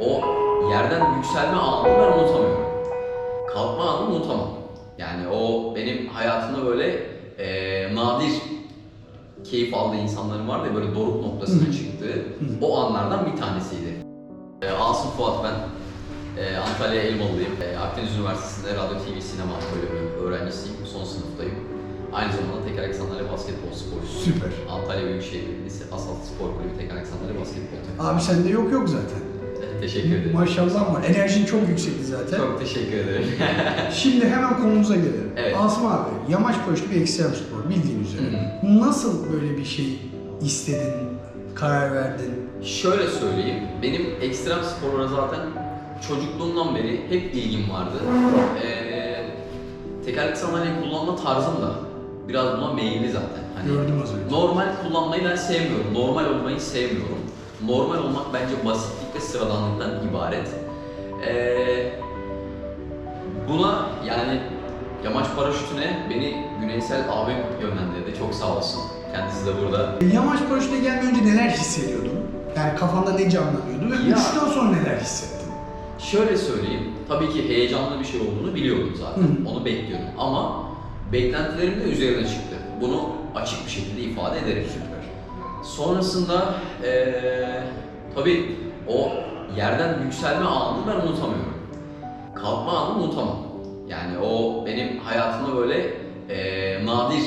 o yerden yükselme anını ben unutamıyorum. Kalkma anını unutamam. Yani o benim hayatımda böyle eee, nadir keyif aldığı insanların vardı ya böyle doruk noktasına çıktığı o anlardan bir tanesiydi. Eee, Asım Fuat ben. Eee, Antalya Elmalılıyım. Eee, Akdeniz Üniversitesi'nde Radyo TV Sinema bölümü öğrencisiyim. Son sınıftayım. Aynı zamanda tekerlek sandalye basketbol sporcusuyum. Süper. Antalya Büyükşehir Belediyesi Asalt Spor Kulübü tekerlek sandalye basketbol takımı. Abi sende yok yok zaten. Teşekkür ederim. Maşallah var. Enerjin çok yüksekti zaten. Çok teşekkür ederim. Şimdi hemen konumuza gelelim. Evet. Asım abi, yamaç paraşütü bir ekstrem spor bildiğin üzere. Nasıl böyle bir şey istedin, karar verdin? Şöyle söyleyeyim, benim ekstrem sporlara zaten çocukluğumdan beri hep ilgim vardı. Ee, tekerlek sandalye kullanma tarzım da biraz buna meyilli zaten. Hani Gördüm az önce. Normal kullanmayı ben sevmiyorum, normal olmayı sevmiyorum. Normal olmak bence basitlik ve sıradanlıktan ibaret. Ee, buna yani yamaç paraşütüne beni Güneysel abim yönlendirdi. Çok sağ olsun. Kendisi de burada. Yamaç paraşütüne gelmeden önce neler hissediyordun? Yani kafanda ne canlanıyordu ve Ya. uçuştan sonra neler hissettin? Şöyle söyleyeyim, tabii ki heyecanlı bir şey olduğunu biliyordum zaten. Hı. Onu bekliyordum ama beklentilerim de üzerine çıktı. Bunu açık bir şekilde ifade ederim. Sonrasında eee tabii o yerden yükselme anını ben unutamıyorum. Kalkma anını unutamam. Yani o benim hayatımda böyle eee, nadir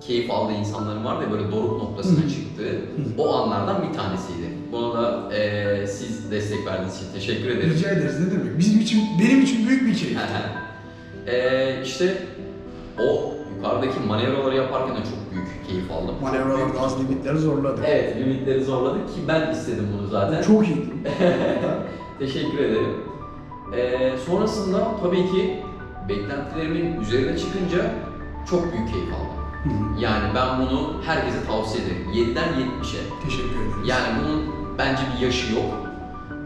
keyif aldığı insanların vardı ya böyle doruk noktasına Hı. çıktığı o anlardan bir tanesiydi. Buna da eee, siz destek verdiğiniz için teşekkür ederim. Rica ederiz ne demek? Bizim için, benim için büyük bir keyif. Eee işte o yukarıdaki manevraları yaparken de çok büyük keyif aldım. Manevralar gaz limitleri zorladı. Evet, limitleri zorladık ki ben istedim bunu zaten. Çok iyi. Teşekkür ederim. Ee, sonrasında tabii ki beklentilerimin üzerine çıkınca çok büyük keyif aldım. Hı hı. Yani ben bunu herkese tavsiye ederim. 7'den 70'e. Teşekkür ederiz. Yani bunun bence bir yaşı yok.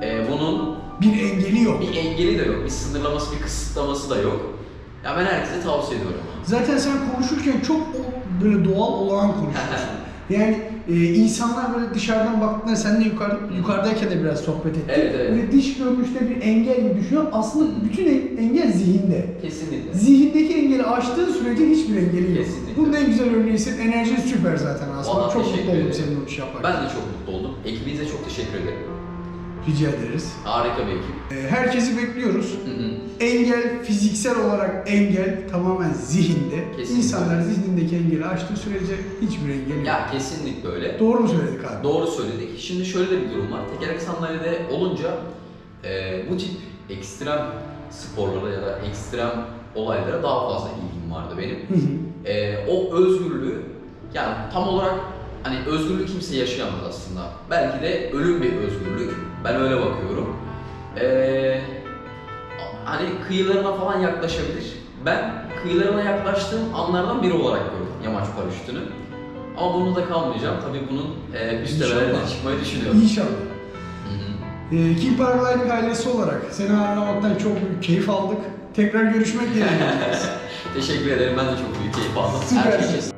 Ee, bunun Bir engeli yok. bir engeli de yok, bir sınırlaması, bir kısıtlaması da yok. Ya ben herkese tavsiye ediyorum. Zaten sen konuşurken çok böyle doğal olağan konuşuyorsun. Yani e, insanlar böyle dışarıdan baktığında seninle yukarı, yukarıdayken de biraz sohbet ettik. Evet, evet. Böyle dış görünüşte bir engel gibi düşünüyor. Aslında bütün en- engel zihinde. Kesinlikle. Zihindeki engeli aştığın sürece hiçbir engeli yok. Kesinlikle. Bunun en güzel örneğisin. Enerjin süper zaten aslında. Vallahi çok mutlu oldum senin bu işi yaparken. Ben de çok mutlu oldum. Ekibinize çok teşekkür ederim. Rica ederiz. Harika bir ekip. E, herkesi bekliyoruz. Hı hı. Engel, fiziksel olarak engel tamamen zihinde. Kesinlikle. İnsanlar zihnindeki engeli aştığı sürece hiçbir engel yok. Ya kesinlikle öyle. Doğru mu söyledik abi? Doğru söyledik. Şimdi şöyle de bir durum var. Tekerlek sandalyede olunca e, bu tip ekstrem sporlara ya da ekstrem olaylara daha fazla ilgim vardı benim. Hı hı. E, o özgürlüğü yani tam olarak hani özgürlüğü kimse yaşayamaz aslında. Belki de ölüm bir özgürlük. Ben öyle bakıyorum. E, hani kıyılarına falan yaklaşabilir. Ben kıyılarına yaklaştığım anlardan biri olarak gördüm yamaç paraşütünü. Ama bunu da kalmayacağım. Tabii bunun e, üst çıkmayı düşünüyorum. İnşallah. Hı hı. Ee, King Paragliding ailesi olarak seni ağırlamaktan çok büyük keyif aldık. Tekrar görüşmek dileğiyle. Teşekkür ederim. Ben de çok büyük keyif aldım. Süper. Herkese